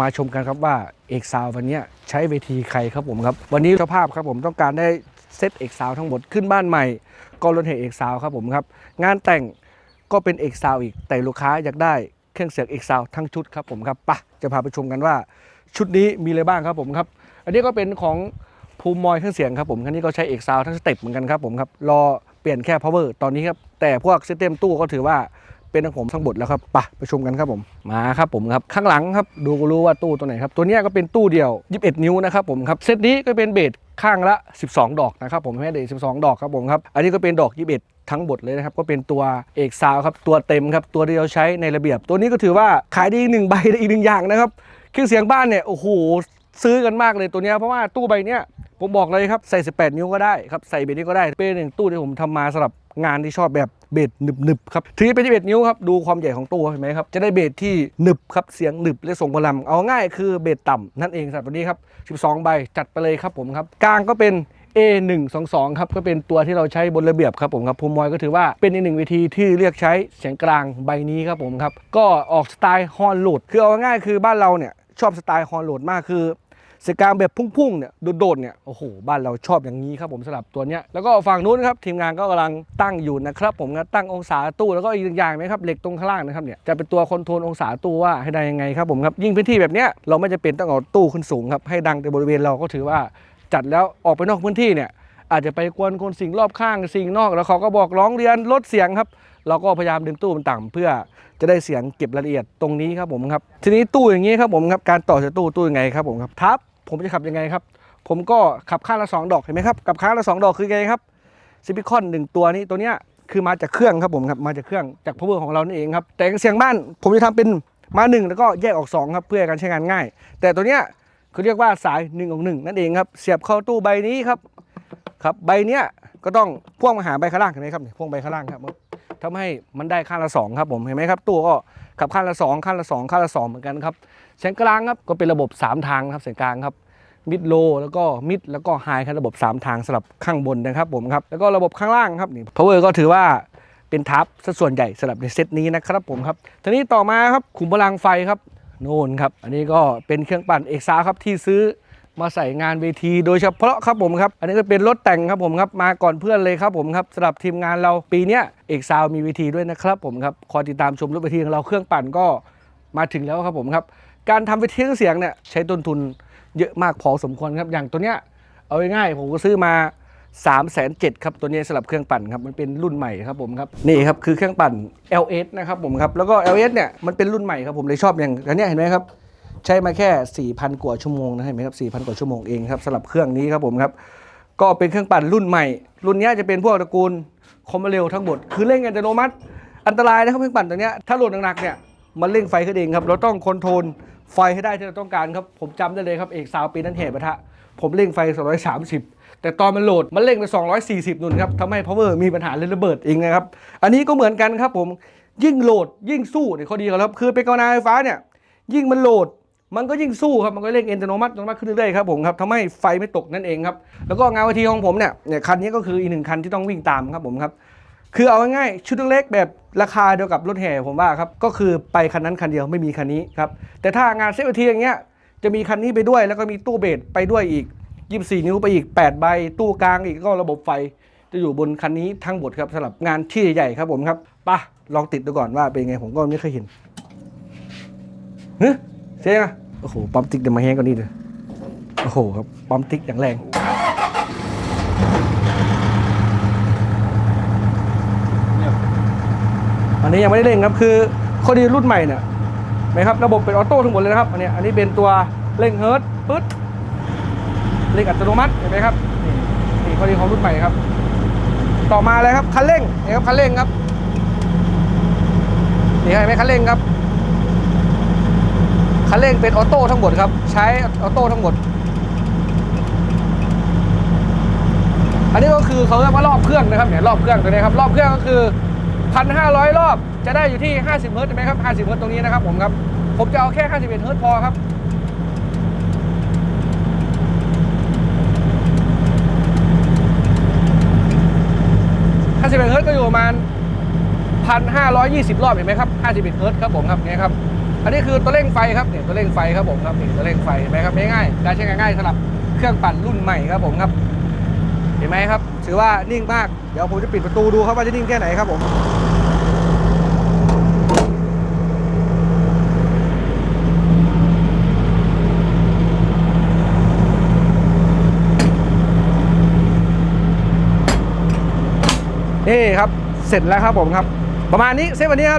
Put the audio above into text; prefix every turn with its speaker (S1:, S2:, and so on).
S1: มาชมกันครับว่าเอกซาววันนี้ใช้เวทีใครครับผมครับ วันนี้เจ้าภาพครับผมต้องการได้เซตเอกซาวทั้งหมดขึ้นบ้านใหม่ก็รถแห่เอกซาวครับผมครับ งานแต่งก็เป็นเอกซาวอีกแต่ลูกค้าอยากได้เครื่องเสียงเอกซาวทั้งชุดครับผมครับปะจะพาไปชมกันว่าชุดนี้มีอะไรบ้างครับผมครับ อันนี้ก็เป็นของภูมิมอยเครื่องเสียงครับผมคันนี้ก็ใช้เอกซาวทั้งสเต็ปเหมือนกันครับผมครับรอเปลี่ยนแค่ power ตอนนี้ครับแต่พวกซิสเต็มตู้ก็ถือว่า เป็นของผมทั้งหมดแล้วครับปะไปชมกันครับผมมาครับผมครับข้างหลังครับดูก็รู้ว่าตู้ตัวไหนครับตัวนี้ก็เป็นตู้เดียว 21 นิ้วนะครับผมครับเซตนี้ก็เป็นเบสข้างละ 12 ดอกนะครับผมให้เด็ก12 ดอกครับผมครับอันนี้ก็เป็นดอก 21ทั้งหมดเลยนะครับก็เป็นตัวเอกซาวครับตัวเต็มครับตัวเดียวใช้ในระเบียบ ตัวนี้ก็ถือว่าขายดีอีกหนึ่งใบได้อีกหนึ่งอย่างนะครับเครื่องเสียงบ้านเนี่ยโอ้โหซื้อกันมากเลยตัวนี้เพราะว่าตู้ใบเนี้ยผมบอกเลยครับใส่ 18 นิ้วก็ได้ครับใส่เบสนี้ก็ได้เป็นหนึ่งตู้ที่ผมทำมาสำหรับ งานที่ชอบแบบเบสหนึบๆครับถือเป็น21นิ้วครับดูความใหญ่ของตู้เห็นไหมครับจะได้เบสที่หนึบครับเสียงหนึบและทรงพลังเอาง่ายคือเบสต่ำนั่นเองสำหรับตัวนี้ครับ12 ใบจัดไปเลยครับผมครับกลางก็เป็น A122 ครับก็เป็นตัวที่เราใช้บนระเบียบครับผมครับภูมิมอยก็ถือว่าเป็นอีกหนึ่งวิธีที่เรียกใช้เสียงกลางใบนี้ครับผมครับก็ออกสไตล์ฮอนโหลดคือเอาง่ายคือบ้านเราเนี่ยชอบสไตล์ฮอนโหลดมากคือ เสกางแบบพุ่งๆเนี่ยโดดๆเนี่ยโอ้โหบ้านเราชอบอย่างนี้ครับผมสำหรับตัวเนี้ยแล้วก็ฝั่งนู้นครับทีมงานก็กำลังตั้งอยู่นะครับผมนะตั้งองศาตู้แล้วก็อีกหนึ่งอย่างนะครับเหล็กตรงข้างล่างนะครับเนี่ยจะเป็นตัวคอนโทรลองศาตู้ว่าให้ได้ยังไงครับผมครับยิ่งพื้นที่แบบเนี้ยเราไม่จะเป็นต้องเอาตู้ขึ้นสูงครับให้ดังแต่บริเวณเราก็ถือว่าจัดแล้วออกไปนอกพื้นที่เนี่ยอาจจะไปกวนคนสิ่งรอบข้างสิ่งนอกแล้วเขาก็บอกร้องเรียนลดเสียงครับเราก็พยายามดึงตู้มันต่ำเพื่อจะได้เสียงเก็บรายละเอียดตรงนี้ครับผมครับทีนี้ตู้อย่างนี้ครับผมครับการต่อจากตู้ตู้ยังไงครับผมครับทับ ผมจะขับยังไงครับ ผมก็ขับข้างละ 2 ดอกเห็นไหมครับกับข้างละ 2 ดอกคือไงครับซิปิคอนหนึ่งตัวนี้ตัวเนี้ยคือมาจากเครื่องครับผมครับมาจากเครื่องจากพาวเวอร์ของเรานี่เองครับแต่เสียงบ้านผมจะทำเป็นมาหนึ่งแล้วก็แยกออก 2 ครับเพื่อการใช้งานง่าย แต่ตัวเนี้ยคือเรียกว่าสาย1นึ่งของหนึ่งนั่นเองครับเสียบเข้าตู้ใบนี้ครับครับใบเนี้ยก็ต้องพ่วงมาหาใบข้างล่างเห็นไหมครับเนี่ยพ่วงใบข้างล่างครับทำให้มันได้ข้างละสองครับผมเห็นไหมครับ ตู้ก็ ขับข้นละสองข้นละสองข้นละสองเหมือนกันครับเสียงกลางครับก็เป็นระบบสามทางครับเสียงกลางครับมิดโลแล้วก็มิดแล้วก็ไฮครับระบบ 3 ทางสำหรับข้างบนนะครับผมครับแล้วก็ระบบข้างล่างครับนี่พาวเวอร์ก็ถือว่าเป็นทับสัดส่วนใหญ่สำหรับในเซตนี้นะครับผมครับทีนี้ต่อมาครับขุมพลังไฟครับโน่นครับ อันนี้ก็เป็นเครื่องปั่นเอกซาครับที่ซื้อ มาใส่งานเวทีโดยเฉพาะครับผมครับ อันนี้ก็เป็นรถแต่งครับผมครับ มาก่อนเพื่อนเลยครับผมครับสำหรับทีมงานเราปีนี้เอกซาวมีเวทีด้วยนะครับผมครับคอยติดตามชมรถเวทีของเราเครื่องปั่นก็มาถึงแล้วครับผมครับ การทำเวทีเครื่องเสียงเนี่ยใช้ต้นทุนเยอะมากพอสมควรครับอย่างตัวเนี้ยเอาง่ายๆผมก็ซื้อมา3ามแสนเครับตัวนี้สำหรับเครื่องปั่นครับมันเป็นรุ่นใหม่ครับผมครับนี่ครับคือเครื่องปั่น LS นะครับผมครับแล้วก็ LS เนี่ยมันเป็นรุ่นใหม่ครับผมเลยชอบอย่างอันเนี้ยเห็นไหมครับ ใช้มาแค่ 4,000 กว่าชั่วโมงนะเห็นไหมครับ 4,000 กว่าชั่วโมงเองครับสำหรับเครื่องนี้ครับผมครับ ก็เป็นเครื่องปั่นรุ่นใหม่ รุ่นนี้จะเป็นพวกตระกูลคอมเร็วทั้งหมด คือเร่งอัตโนมัติ อันตรายนะครับเครื่องปั่นตัวนี้ถ้าโหลดหนักๆเนี่ยมันเร่งไฟขึ้นเองครับ เราต้องคอนโทรลไฟให้ได้ที่เราต้องการครับ ผมจำได้เลยครับ เอกสาวปีนั้นเหตุปะทะ ผมเร่งไฟ 230 แต่ตอนมันโหลด มันเร่งไป 240นุ่นครับทำให้ power มีปัญหาเลยระเบิดเองนะครับ อันนี้ก็เหมือนกันครับผม ยิ่งโหลดยิ่งสู้เนี่ยข้อดีครับ คือเป็นกาวนาไฟฟ้าเนี่ย ยิ่งมันโหลด มันก็ยิ่งสู้ครับ มันก็เร่งอัตโนมัติอัตโนมัติขึ้นเรื่อยๆครับผมครับทำให้ไฟไม่ตกนั่นเองครับ แล้วก็งานวิธีของผมเนี่ยเนี่ยคันนี้ก็คืออีกหนึ่งคันที่ต้องวิ่งตามครับผมครับ คือเอาง่ายๆชุดเล็กแบบราคาเดียวกับรถแห่ผมว่าครับ ก็คือไปคันนั้นคันเดียวไม่มีคันนี้ครับ แต่ถ้างานเซฟทีอย่างเงี้ย จะมีคันนี้ไปด้วย แล้วก็มีตู้เบสไปด้วยอีก 24 นิ้วไปอีก 8 ใบ ตู้กลางอีกก็ระบบไฟ จะอยู่บนคันนี้ทั้งหมดครับสำหรับงานที่ใหญ่ๆครับผมครับปะลองติดดูก่อนว่าเป็นไงผมก็ไม่เคยเห็นเฮ้ เสียงโอ้โห ปั๊มติ๊กเดี๋ยวมาแห้งกว่านี้เลยโอ้โหครับ ปั๊มติ๊กอย่างแรงอันนี้ยังไม่ได้เร่งครับ คือข้อดีรุ่นใหม่เนี่ยไหมครับ ระบบเป็นออโต้ทั้งหมดเลยนะครับ อันนี้ อันนี้เป็นตัวเร่งเฮิร์ตปึ๊ดเร่งอัตโนมัติ เห็นไหมครับ นี่นี่ข้อดีของรุ่นใหม่ครับ ต่อมาเลยครับ คันเร่งนี่ครับ คันเร่งครับ นี่เห็นไหมคันเร่งครับ คันเร่งเป็นออโต้ทั้งหมดครับ ใช้ออโต้ทั้งหมด อันนี้ก็คือเขาเรียกว่ารอบเครื่องนะครับเนี่ยรอบเครื่องตัวนี้ครับรอบเครื่องก็คือพันห้าร้อยรอบจะได้อยู่ที่50เฮิร์ตใช่ไหมครับ50เฮิร์ตตรงนี้นะครับผมครับผมจะเอาแค่51เฮิร์ตพอครับ51เอ็ดเฮิร์ตก็อยู่ประมาณ1,520รอบรอบเห็นไหมครับ51เอ็ดเฮิร์ตครับผมครับเนี่ยครับ อันนี้คือตัวเร่งไฟครับเนี่ยตัวเร่งไฟครับผมครับนี่ตัวเร่งไฟเห็นไหมครับง่ายๆการใช้งานง่ายสำหรับเครื่องปั่นรุ่นใหม่ครับผมครับ เห็นไหมครับ ถือว่านิ่งมากเดี๋ยวผมจะปิดประตูดูครับว่าจะนิ่งแค่ไหนครับผมนี่ครับเสร็จแล้วครับผมครับ ประมาณนี้เซตวันนี้ครับ